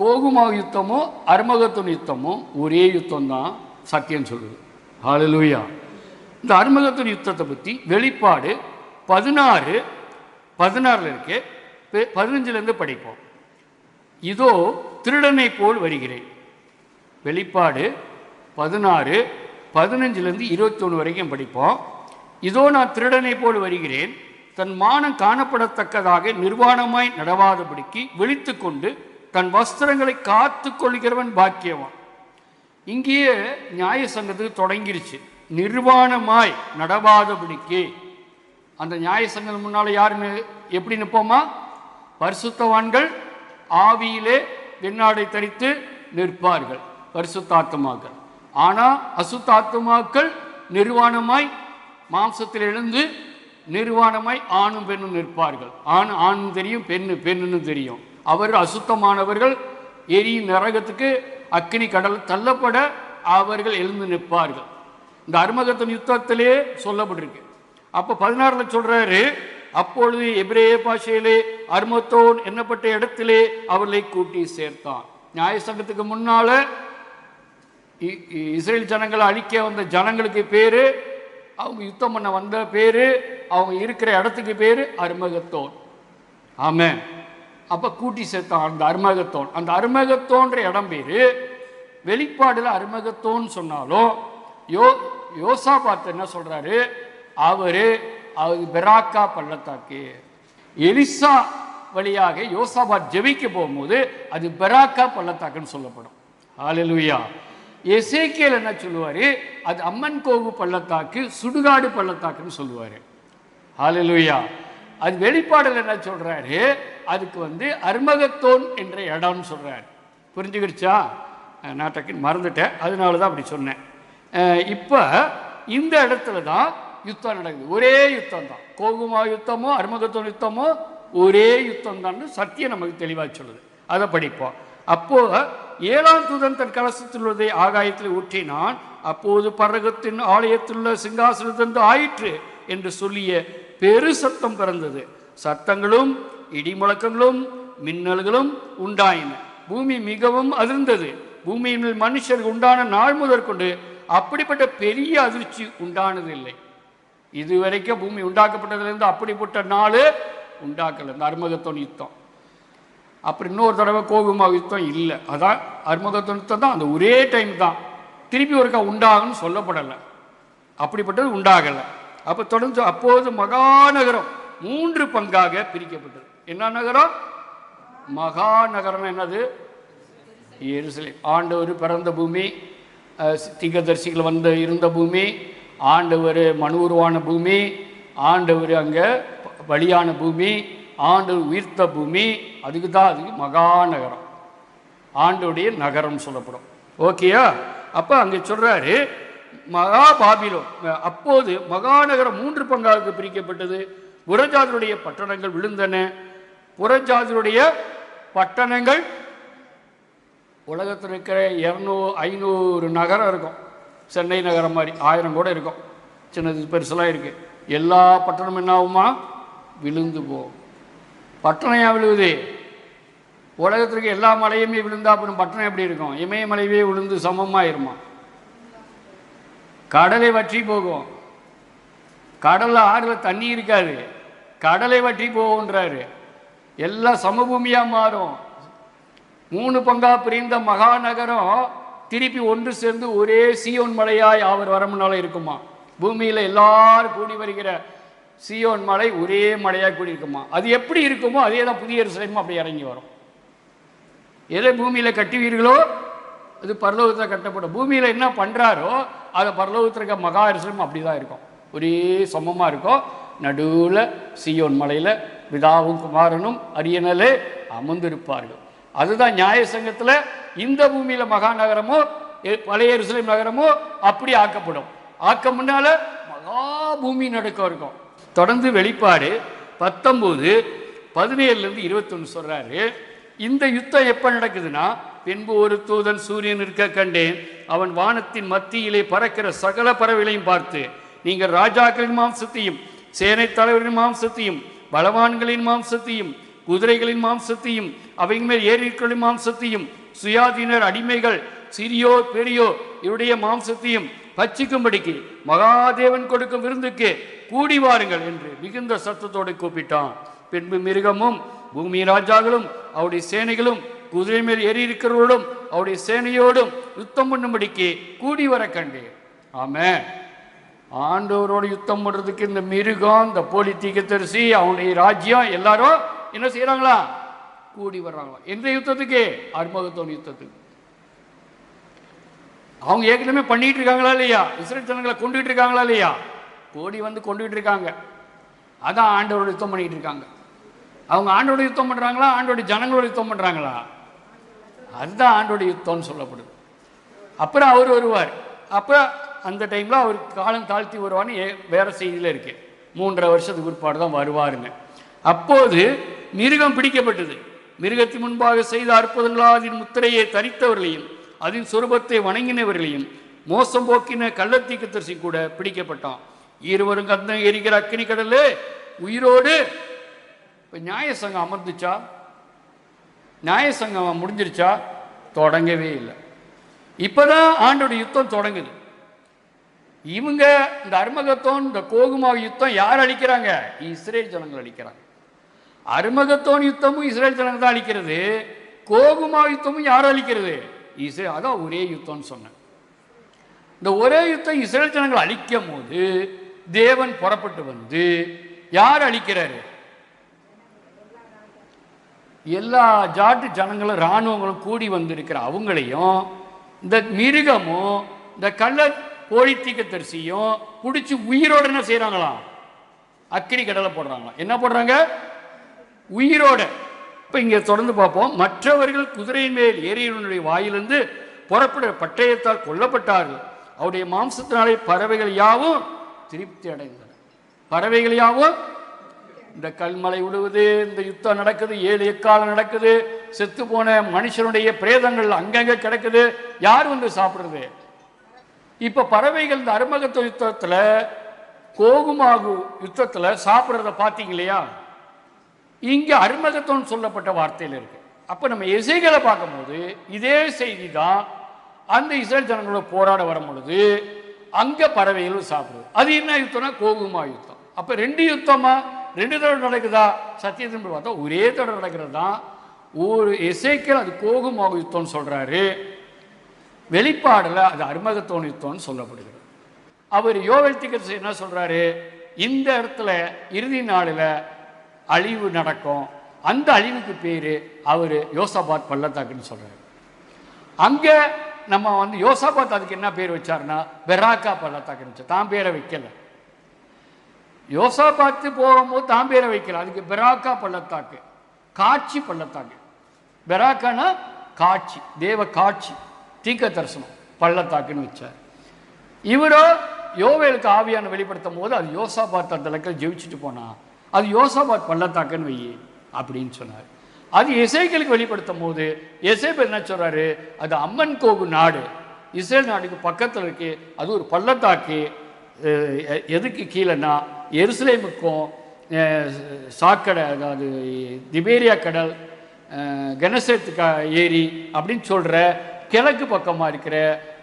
கோகுமா யுத்தமும் அர்மகத்தன் யுத்தமும் ஒரே யுத்தம் தான் சத்தியம் சொல்லுது. ஹாலலூயா இந்த அர்மகத்தன் யுத்தத்தை பற்றி வெளிப்பாடு பதினாறு பதினாறில் இருக்கு பதினஞ்சுலேருந்து படிப்போம். இதோ திருடனை போல் வருகிறேன். வெளிப்பாடு பதினாறு பதினஞ்சுலேருந்து இருபத்தொன்று வரைக்கும் படிப்போம். இதோ நான் திருடனை போல் வருகிறேன். தன் மானம் காணப்படத்தக்கதாக நிர்வாணமாய் நடவாதபடிக்கு விழித்து கொண்டு தன் வஸ்திரங்களை காத்து கொள்கிறவன் பாக்கியவான். இங்கேயே நியாய சங்கத்துக்கு தொடங்கிருச்சு. நிர்வாணமாய் நடவாதபடிக்கு. அந்த நியாய சங்கம் முன்னால் யாருன்னு எப்படி நிற்போமா பரிசுத்தவான்கள் ஆவியிலே வெண்ணாடை தரித்து நிற்பார்கள் பரிசுத்தாத்மாக்கள் ஆனால் அசுத்தாத்மாக்கள் நிர்வாணமாய் மாம்சத்தில் எழுந்து நிர்வாணமாய் ஆணும் பெண்ணும் நிற்பார்கள். ஆண் ஆணும் தெரியும் பெண்ணு பெண்ணுன்னு தெரியும். அவர்கள் அசுத்தமானவர்கள். எரியும் நரகத்துக்கு அக்னி கடல் தள்ளப்பட அவர்கள் எழுந்து நிற்பார்கள். இந்த அருமகத்தின் யுத்தத்திலே சொல்லப்பட்டிருக்கு. அப்போ பதினாறில் சொல்கிறாரு அப்பொழுது எபிரேய பாஷையிலே அருமத்தோன் என்னப்பட்ட இடத்திலே அவர்களை கூட்டி சேர்த்தான். நியாய சங்கத்துக்கு முன்னால் இ- இ- இஸ்ரேல் ஜனங்களை அழிக்க வந்த ஜனங்களுக்கு பேர் அவங்க யுத்தம் பண்ண வந்த பேர் அவங்க இருக்கிற இடத்துக்கு பேர் அருமகத்தோன். ஆமாம் அப்போ கூட்டி சேர்த்தான் அந்த அருமகத்தோன். அந்த அருமகத்தோன்ற இடம் பேர் வெளிப்பாடில் அருமகத்தோன்னு சொன்னாலும் யோ யோசா பார்த்து என்ன சொல்கிறாரு அவர் அவர் பெராக்கா பள்ளத்தாக்கு. எலிசா வழியாக யோசாபாத் ஜெபிக்க போகும்போது அது பெராக்கா பள்ளத்தாக்குன்னு சொல்லப்படும். ஹalleluya. எசேக்கியல் என்ன சொல்லுவார்? அது அம்மன் கோவு பள்ளத்தாக்கு சுடுகாடு பள்ளத்தாக்குன்னு சொல்லுவார். ஹalleluya. அது வெளிப்பாடல் என்ன சொல்கிறாரு அதுக்கு வந்து அர்மகத்தோன் என்ற இடம்னு சொல்கிறார் புரிஞ்சுக்கிடுச்சா நான் டக்குன்னு மறந்துட்டேன். அதனால தான் அப்படி சொன்னேன். இப்போ இந்த இடத்துல தான் யுத்தம் நடக்குது. ஒரே யுத்தம் தான். கோகுமா யுத்தமோ அர்மகத்தோன் யுத்தமோ ஒரே யுத்தம் தான் சத்தியம் நமக்கு தெளிவாக சொல்லுது. அதை படிப்போம். அப்போது ஏழாம் தூதன் தன் கலசத்தில் உள்ளதை ஆகாயத்தில் ஊற்றினான். அப்போது பரகத்தின் ஆலயத்திலுள்ள சிங்காசனத்திலிருந்து ஆயிற்று என்று சொல்லிய பெரு சத்தம் பிறந்தது. சத்தங்களும் இடி முழக்கங்களும் மின்னல்களும் உண்டாயின. பூமி மிகவும் அதிர்ந்தது. பூமியின் மனுஷருக்கு உண்டான நாள் முதற்கொண்டு அப்படிப்பட்ட பெரிய அதிர்ச்சி உண்டானதில்லை. இதுவரைக்கும் பூமி உண்டாக்கப்பட்டதுலேருந்து அப்படிப்பட்ட நாள் உண்டாக்கல. இந்த அர்மகத்தோன் யுத்தம். அப்புறம் இன்னொரு தடவை கோகுமா யுத்தம் இல்லை. அதான் அர்மகத்தோன் யுத்தம் தான். அந்த ஒரே டைம் தான். திருப்பி ஒருக்கா உண்டாகும்னு சொல்லப்படலை. அப்படிப்பட்டது உண்டாகலை. அப்போ தொடர்ந்து அப்போது மகாநகரம் மூன்று பங்காக பிரிக்கப்பட்டது. என்ன நகரம்? மகாநகரம் என்னது? எருசலேம். ஆண்டவர் பிறந்த பூமி திகதர்சிகள் வந்து இருந்த பூமி ஆண்டவர் மனு உருவான பூமி ஆண்டவர் அங்கே வழியான பூமி ஆண்டவர் உயிர்த்த பூமி அதுக்கு தான் அதுக்கு மகாநகரம். ஆண்டோடைய நகரம் சொல்லப்படும். ஓகேயா? அப்போ அங்கே சொல்கிறாரு மகா பாபிலோன் அப்போது மகாநகரம் மூன்று பங்காக பிரிக்கப்பட்டது. புறஜாதியுடைய பட்டணங்கள் விழுந்தன. புறஜாதியுடைய பட்டணங்கள் உலகத்தில் இருக்கிற இரநூறு ஐநூறு நகரம் இருக்கும். சென்னை நகரம் மாதிரி ஆயிரம் கூட இருக்கும். சின்னது பெருசெல்லாம் இருக்குது எல்லா பட்டணமும் என்ன ஆகுமா விழுந்து போகும். பட்டணம் ஏன் விழுகுது? உலகத்திற்கு எல்லா மலையுமே விழுந்தா அப்புறம் பட்டணம் எப்படி இருக்கும்? இமயமலையே விழுந்து சமமாயிருமா? கடலை வற்றி போகும். கடலில் ஆறுல தண்ணி இருக்காது. கடலை வற்றி போகுன்றாரு எல்லாம் சமபூமியாக மாறும். மூணு பங்கா பிரிந்த மகாநகரம் திருப்பி ஒன்று சேர்ந்து ஒரே சீயோன் மலையாய் அவர் வரமுனால இருக்குமா. பூமியில் எல்லாரும் கூடி வருகிற சீயோன் மலை ஒரே மலையாக கூடி இருக்குமா. அது எப்படி இருக்குமோ அதே தான் புதிய சிலையும் அப்படி இறங்கி வரும். எதை பூமியில் கட்டுவீர்களோ அது பரலோகத்தில் கட்டப்படும். பூமியில் என்ன பண்ணுறாரோ அதை பரலோகத்தில் இருக்க மகா எருசலேம் அப்படி தான் இருக்கும். ஒரே சமமாக இருக்கும். நடுவில் சீயோன் மலையில் பிதாவும் குமாரனும் அரியணலே அமர்ந்திருப்பார்கள். அதுதான் நியாய சங்கத்தில் இந்த பூமியில் மகாநகரமோ எ- பழைய எருசலேம் நகரமோ அப்படி ஆக்கப்படும். ஆக்க முன்னால மகா பூமி நடுக்கம் இருக்கும். தொடர்ந்து வெளிப்பாடு பத்தொம்போது பதினேழுலேருந்து இருபத்தொன்று சொல்கிறாரு இந்த யுத்தம் எப்போ நடக்குதுன்னா பின்பு ஒரு தூதன் சூரியன் இருக்க கண்டேன் அவன் வானத்தின் மத்தியிலே பறக்கிற சகல பறவைகளையும் பார்த்து நீங்கள் ராஜாக்களின் மாம்சத்தையும் சேனை தலைவரின் மாம்சத்தையும் பலவான்களின் மாம்சத்தையும் குதிரைகளின் மாம்சத்தையும் அவங்க மேல் ஏரிகளின் மாம்சத்தையும் சுயாதீனர் அடிமைகள் சிறியோ பெரியோ இவருடைய மாம்சத்தையும் பச்சிக்கும்படிக்கு மகாதேவன் கொடுக்கும் விருந்துக்கு கூடி வாருங்கள் என்று மிகுந்த சத்தத்தோடு கூப்பிட்டான். பின்பு மிருகமும் பூமி ராஜாக்களும் அவருடைய சேனைகளும் குதிரை மேல் ஏறி இருக்கிறவரோடும் அவருடைய சேனையோடும் யுத்தம் பண்ணும்படிக்கு கூடி வர கண்டேன். ஆமென். ஆண்டவரோட யுத்தம் பண்றதுக்கு இந்த மிருகம் இந்த போலி தீக்கத்தரிசி அவனுடைய ராஜ்யம் எல்லாரும் என்ன செய்யறாங்களா கூடி வர்றாங்களா. எந்த யுத்தத்துக்கு? அர்மகத்தோன் யுத்தத்துக்கு. அவங்க ஏற்கனவே பண்ணிட்டு இருக்காங்களா இல்லையா? இஸ்ரேல் ஜனங்களை கொண்டுகிட்டு இருக்காங்களா இல்லையா? கோடி வந்து கொண்டுகிட்டு இருக்காங்க. அதான் ஆண்டவரோட யுத்தம் பண்ணிட்டு இருக்காங்க. அவங்க ஆண்டோட யுத்தம் பண்ணுறாங்களா ஆண்டோட ஜனங்களோட யுத்தம் பண்ணுறாங்களா அதுதான் ஆண்டோட யுத்தம்னு சொல்லப்படுது. அப்புறம் அவர் வருவார். அப்போ அந்த டைமில் அவர் காலம் தாழ்த்தி வருவான்னு வேறு செய்தியில் இருக்கு. மூன்றரை வருஷத்துக்கு பிற்பாடு தான் வருவாருங்க. அப்போது மிருகம் பிடிக்கப்பட்டது. மிருகத்தின் முன்பாக செய்த அற்புதங்களால் அதன் முத்திரையை தரித்தவர்களையும் அதன் சுரூபத்தை வணங்கினவர்களையும் மோசம் போக்கின கள்ளத்தீக்கு தரிசி கூட பிடிக்கப்பட்டான். இருவரும் கந்தம் எரிகிற அக்கினி கடல்ல உயிரோடு இப்போ நியாயசங்கம் அமர்ந்துச்சா? நியாயசங்கம் முடிஞ்சிருச்சா? தொடங்கவே இல்லை. இப்பதான் ஆண்டோட யுத்தம் தொடங்குது. இவங்க இந்த அருமகத்தோன் இந்த கோகுமா யுத்தம் யார் அழிக்கிறாங்க? இஸ்ரேல் ஜனங்கள் அழிக்கிறாங்க. அருமகத்தோன் யுத்தமும் இஸ்ரேல் ஜனங்கள் தான் அழிக்கிறது. கோகுமா யுத்தமும் யார் அழிக்கிறது? இஸ்ரே அதான் ஒரே யுத்தம்னு சொன்னேன். இந்த ஒரே யுத்தம் இஸ்ரேல் ஜனங்கள் அழிக்கும் போது தேவன் புறப்பட்டு வந்து யார் அழிக்கிறாரு? எல்லா ஜாட்டு ஜனங்களும் இராணுவங்களும் கூடி வந்திருக்கிற அவங்களையும் இந்த மிருகமும் இந்த கள்ள கோழித்தீக்க தரிசியும் பிடிச்சி உயிரோட என்ன செய்கிறாங்களாம் அக்கினி கடலை போடுறாங்களாம் என்ன போடுறாங்க? உயிரோட. இப்போ இங்கே தொடர்ந்து பார்ப்போம். மற்றவர்கள் குதிரையின் மேல் ஏறியவனுடைய வாயிலிருந்து புறப்பட பட்டயத்தால் கொல்லப்பட்டார்கள். அவருடைய மாம்சத்தினாலே பறவைகள் யாவும் திருப்தி அடைந்தன. பறவைகள் யாவும் இந்த கல்மலை விழுவுது இந்த யுத்தம் நடக்குது ஏழு எக்காலம் நடக்குது செத்து போன மனுஷனுடைய பிரேதங்கள் அங்கங்கே கிடக்குது யார் வந்து சாப்பிட்றது? இப்போ பறவைகள் இந்த அருமகத்துவ யுத்தத்தில் கோகுமாகு யுத்தத்தில் சாப்பிட்றத பார்த்தீங்க இல்லையா? இங்கே அருமகத்துவம் சொல்லப்பட்ட வார்த்தையில் இருக்கு. அப்போ நம்ம இசைகளை பார்க்கும்போது இதே செய்தி தான் அந்த இஸ்ரேல் ஜனங்களோட போராட வரும் பொழுது அங்கே பறவைகளும் சாப்பிடுது. அது என்ன யுத்தம்னா கோகுமா யுத்தம். அப்போ ரெண்டு யுத்தமாக ரெண்டு தடவை நடக்குதா? சத்தியத்தின் பார்த்தா ஒரே தடவை நடக்கிறது தான் ஒரு எசைக்கல் அது கோகுமாக யுத்தம்னு சொல்கிறாரு வெளிப்பாடில் அது அருமகத்தோன் யுத்தம்னு சொல்லப்படுகிறது. அவர் யோவேல் திகர்ஸ் என்ன சொல்கிறாரு இந்த இடத்துல இறுதி நாளில் அழிவு நடக்கும். அந்த அழிவுக்கு பேர் அவர் யோசாபாத் பள்ளத்தாக்குன்னு சொல்கிறார் அங்கே நம்ம வந்து யோசாபாத் அதுக்கு என்ன பேர் வச்சாருன்னா பெராக்கா பள்ளத்தாக்குன்னு வச்சு தான் பேரை வைக்கல. யோசா பார்த்து போகும்போது தாம்பேரை வைக்கலாம் வைக்கல அதுக்கு பெராக்கா பள்ளத்தாக்கு. காட்சி பள்ளத்தாக்கு. பெராக்கானா காட்சி தேவ காட்சி தீக்க தரிசனம் பள்ளத்தாக்குன்னு வச்சார். இவரோ யோவேலுக்கு ஆவியான வெளிப்படுத்தும் போது அது யோசாபாத் அந்த இடத்துல ஜெயிச்சுட்டு போனா அது யோசாபாத் பள்ளத்தாக்குன்னு வை அப்படின்னு சொன்னார். அது இசைகளுக்கு வெளிப்படுத்தும் போது எசேப் என்ன சொல்கிறாரு அது அம்மன் கோகு நாடு. இஸ்ரேல் நாடுக்கு பக்கத்தில் இருக்குது அது ஒரு பள்ளத்தாக்கு எதுக்கு கீழேன்னா எருசலேமுக்கும் சாக்கடை அதாவது திபேரியா கடல் அஹ், க ஏரி அப்படின்னு சொல்கிற கிழக்கு பக்கமாக இருக்கிற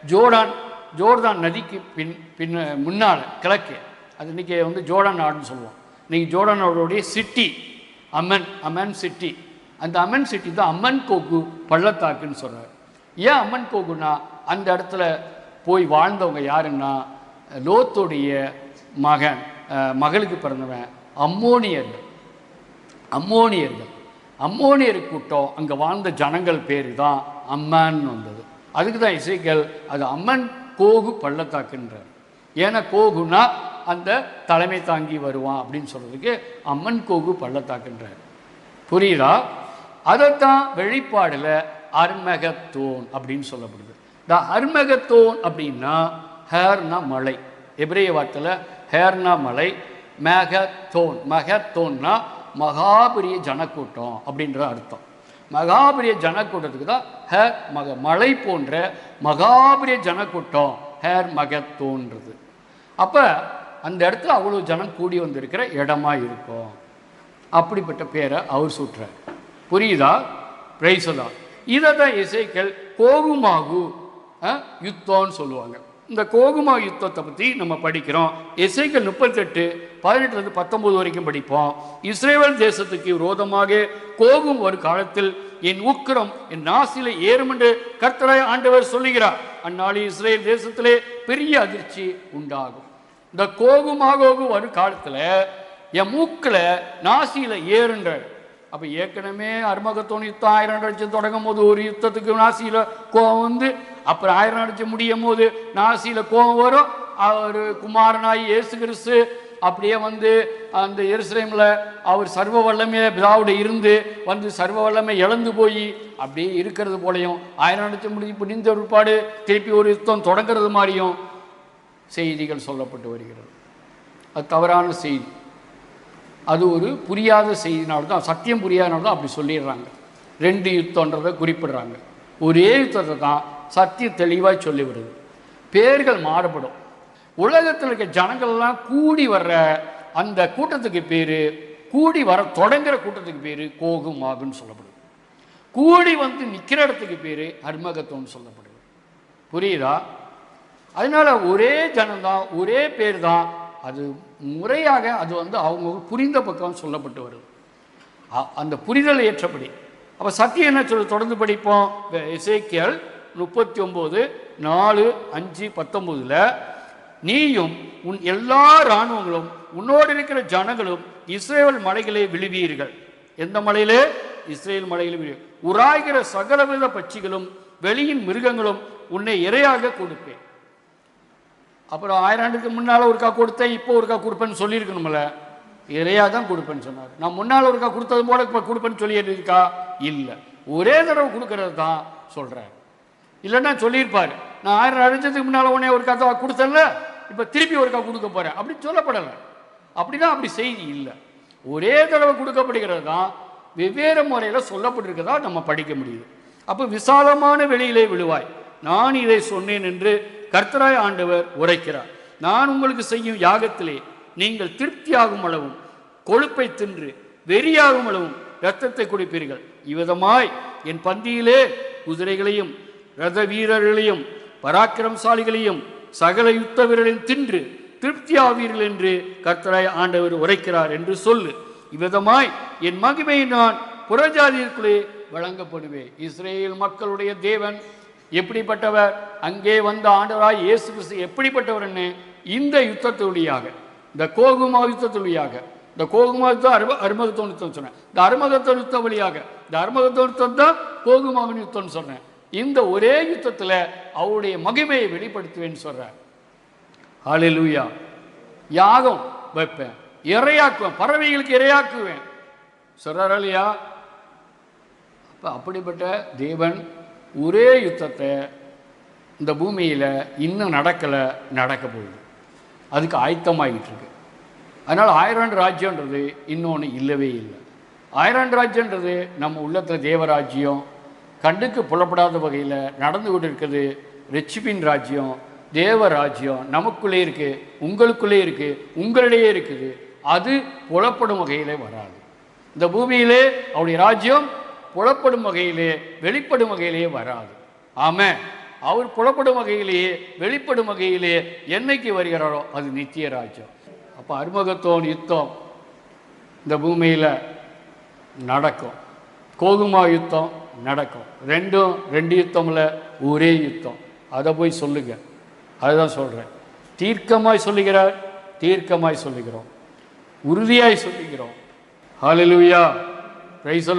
ஜோர்டான் ஜோர்தான் நதிக்கு பின் பின்ன முன்னால் கிழக்கு. அது இன்னைக்கு வந்து ஜோர்டான் நாடுன்னு சொல்லுவோம். இன்றைக்கி Jordan city Amman Amman city. அந்த அம்மன் சிட்டி தான் அம்மன் கோகு பள்ளத்தாக்குன்னு சொல்கிறார் ஏன் அம்மன் கோகுனா அந்த இடத்துல போய் வாழ்ந்தவங்க யாருன்னா லோத்துடைய மகன். மகளுக்கு பிறந்தவன் அம்மோனியர்கள். அம்மோனியர்கள். அம்மோனியர் கூட்டம் அங்கே வாழ்ந்த ஜனங்கள் பேர் தான் அம்மன் வந்தது. அதுக்கு தான் இசைகள் அது அம்மன் கோகு பள்ளத்தாக்குன்றார். ஏன்னா கோகுனா அந்த தலைமை தாங்கி வருவான் அப்படின்னு சொல்றதுக்கு அம்மன் கோகு பள்ளத்தாக்குன்றார். புரியுதா? அதைத்தான் வெளிப்பாடில் அர்மகத்தோன் அப்படின்னு சொல்லப்படுது. இந்த அர்மகத்தோன் அப்படின்னா ஹேர்னா மலை. எபிரேய வார்த்தையில் ஹேர்னா மலை மேகத்தோன் மகத்தோன்னா மகாபெரிய ஜனக்கூட்டம் அப்படின்ற அர்த்தம். மகாபெரிய ஜனக்கூட்டத்துக்கு தான் ஹேர் மக மலை போன்ற மகாபெரிய ஜனக்கூட்டம் ஹேர் மகத்தோன்றது. அப்போ அந்த இடத்துல அவ்வளோ ஜனம் கூடி வந்திருக்கிற இடமா இருக்கும். அப்படிப்பட்ட பேரை அவர் சூட்டுறார். புரியுதா? பிரைசலா இதை தான் இசைக்கள் கோகுமாகு யுத்தம்னு சொல்லுவாங்க. இந்த கோகுமா யுத்தத்தை பற்றி நம்ம படிக்கிறோம். இசைக்கல் முப்பத்தெட்டு பதினெட்டுலேருந்து பத்தொம்போது வரைக்கும் படிப்போம். இஸ்ரேல் தேசத்துக்கு விரோதமாக கோகும் ஒரு காலத்தில் என் உக்கிரம் என் நாசில ஏறும் என்று கர்த்தராய் ஆண்டவர் சொல்லுகிறார். அந்நாளில் இஸ்ரேல் தேசத்திலே பெரிய அதிர்ச்சி உண்டாகும். இந்த கோகுமாகோகு வரும் காலத்தில் என் மூக்கில் நாசியில் ஏறுன்ற அப்போ ஏற்கனவே அருமகத்தோன் யுத்தம் ஆயிரம் அடிச்சு தொடங்கும் போது ஒரு யுத்தத்துக்கு நாசியில் கோவம் வந்து அப்புறம் ஆயிரம் அடிச்சு முடியும் போது நாசியில் கோவம் வரும். அவர் குமாரனாய் இயேசு கிறிஸ்து அப்படியே வந்து அந்த எருசலேமில் அவர் சர்வ வல்லமையில பிதாவோட இருந்து வந்து சர்வ வல்லமை இழந்து போய் அப்படியே இருக்கிறது போலையும் ஆயிரம் அடிச்சு முடிஞ்சு முடிந்த பிற்பாடு திருப்பி ஒரு யுத்தம் தொடங்கிறது மாதிரியும் செய்திகள் சொல்லப்பட்டு வருகிறது. அது தவறான செய்தி. அது ஒரு புரியாத செய்தினால்தான் சத்தியம் புரியாதனால தான் அப்படி சொல்லிடுறாங்க. ரெண்டு யுத்தன்றதை குறிப்பிடுறாங்க. ஒரே யுத்தத்தை தான் சத்தியம் தெளிவாக சொல்லி வருது பேர்கள் மாறுபடும். உலகத்தில் இருக்க ஜனங்கள்லாம் கூடி வர்ற அந்த கூட்டத்துக்கு பேர் கூடி வர தொடங்குற கூட்டத்துக்கு பேர் கோகும் ஆகுன்னு சொல்லப்படுது. கூடி வந்து நிற்கிற இடத்துக்கு பேர் அர்மகத்தோன்னு சொல்லப்படுது. புரியுதா? அதனால ஒரே ஜனம்தான் ஒரே பேர் தான் அது முறையாக அது வந்து அவங்க புரிந்த பக்கம் சொல்லப்பட்டு வருது. அந்த புரிதல் ஏற்றபடி. அப்போ சத்தியம் என்ன சொல்ல தொடர்ந்து படிப்போம். இசைக்கியல் முப்பத்தி ஒம்பது நாலு அஞ்சு பத்தொம்போதில் நீயும் உன் எல்லா இராணுவங்களும் உன்னோடு இருக்கிற ஜனங்களும் இஸ்ரேல் மலைகளை விழுவீர்கள். எந்த மலையிலே? இஸ்ரேல் மலையிலே விழு உராய்கிற சகலவித பட்சிகளும் வெளியின் மிருகங்களும் உன்னை இரையாக கொடுப்பேன். அப்புறம் ஆயிரம் ஆண்டுக்கு முன்னால் ஒருக்கா கொடுத்தேன் இப்போ ஒருக்கா கொடுப்பேன்னு சொல்லியிருக்கணும்ல. இறையாக தான் கொடுப்பேன்னு சொன்னார். நான் முன்னால் ஒருக்கா கொடுத்தது போல இப்போ கொடுப்பேன்னு சொல்லி இருக்கா? இல்லை. ஒரே தடவை கொடுக்கறது தான் சொல்கிறேன் இல்லைன்னா சொல்லியிருப்பார். நான் ஆயிரம் அழிஞ்சதுக்கு முன்னால் உடனே ஒருக்கா தான் கொடுத்தேன்ல இப்போ திருப்பி ஒருக்கா கொடுக்க போகிறேன் அப்படின்னு சொல்லப்படலை. அப்படிதான் அப்படி செய்தி இல்லை. ஒரே தடவை கொடுக்கப்படுகிறது தான் வெவ்வேறு முறையில் சொல்லப்பட்டிருக்கதா நம்ம படிக்க முடியுது. அப்போ விசாலமான வெளியிலே விழுவாய். நான் இதை சொன்னேன் என்று கர்த்தராய் ஆண்டவர் உரைக்கிறார். நான் உங்களுக்கு செய்யும் யாகத்திலே நீங்கள் திருப்தியாகும் அளவும் கொழுப்பை தின்று வெறியாகும் அளவும் இரத்தத்தை குடிப்பீர்கள். இவ்விதமாய் என் பந்தியிலே குதிரைகளையும் ரத வீரர்களையும் பராக்கிரமசாலிகளையும் சகல யுத்த வீரர்களையும் தின்று திருப்தியாவீர்கள் என்று கர்த்தராய் ஆண்டவர் உரைக்கிறார் என்று சொல்லு. இவ்விதமாய் என் மகிமையை நான் புறஜாதியிற்குள்ளே வழங்கப்படுவேன். இஸ்ரேல் மக்களுடைய தேவன் எப்படிப்பட்டவர்? அங்கே வந்த ஆண்டவராய் இயேசு கிறிஸ்து எப்படிப்பட்டவர்னு இந்த யுத்தத்துவழியாக இந்த கோகுமா யுத்தத்துவழியாக இந்த கோகுமா யுத்தம் அரும அருமகத்தோன் யுத்தம் சொன்னேன். இந்த அருமகத்தோன் யுத்தம் வழியாக இந்த அருமகத்தோன் யுத்தம் தான் கோகுமாவின் யுத்தம்னு சொன்னேன். இந்த ஒரே யுத்தத்தில் அவருடைய மகிமையை வெளிப்படுத்துவேன்னு சொல்றார். ஹalleluya. யாகம் வைப்பேன் இறையாக்குவேன் பறவைகளுக்கு இரையாக்குவேன். சொல்கிறார் இல்லையா? அப்போ அப்படிப்பட்ட தேவன் ஒரே யுத்தத்தை இந்த பூமியில் இன்னும் நடக்கலை நடக்க போகுது. அதுக்கு ஆயத்தமாகிட்டு இருக்கு அதனால் ஆயிரம் ராஜ்யன்றது இன்னொன்று இல்லவே இல்லை. ஆயிரம் ராஜ்யன்றது நம்ம உள்ளத்தில் தேவராஜ்யம் கண்டுக்கு புலப்படாத வகையில் நடந்து கொண்டு இருக்குது ரெச்சிபின் ராஜ்யம் தேவராஜ்யம் நமக்குள்ளே இருக்குது உங்களுக்குள்ளே இருக்குது உங்களிடையே இருக்குது. அது புலப்படும் வகையிலே வராது. இந்த பூமியிலே அவருடைய ராஜ்யம் புலப்படும் வகையிலே வெளிப்படும் வகையிலே வராது. ஆம அவர் புலப்படும் வகையிலேயே வெளிப்படும் வகையிலே என்னைக்கு வருகிறாரோ அது நித்திய ராஜ்யம். அப்போ அருமகத்தோன் யுத்தம் இந்த பூமியில் நடக்கும். கோதுமா யுத்தம் நடக்கும். ரெண்டும் ரெண்டு யுத்தமில் ஒரே யுத்தம். அதை போய் சொல்லுங்க. அதுதான் சொல்கிறேன் தீர்க்கமாய் சொல்லுகிறார் தீர்க்கமாய் சொல்லுகிறோம். உறுதியாய் சொல்லுகிறோம். ஹalleluya பிரைஸ்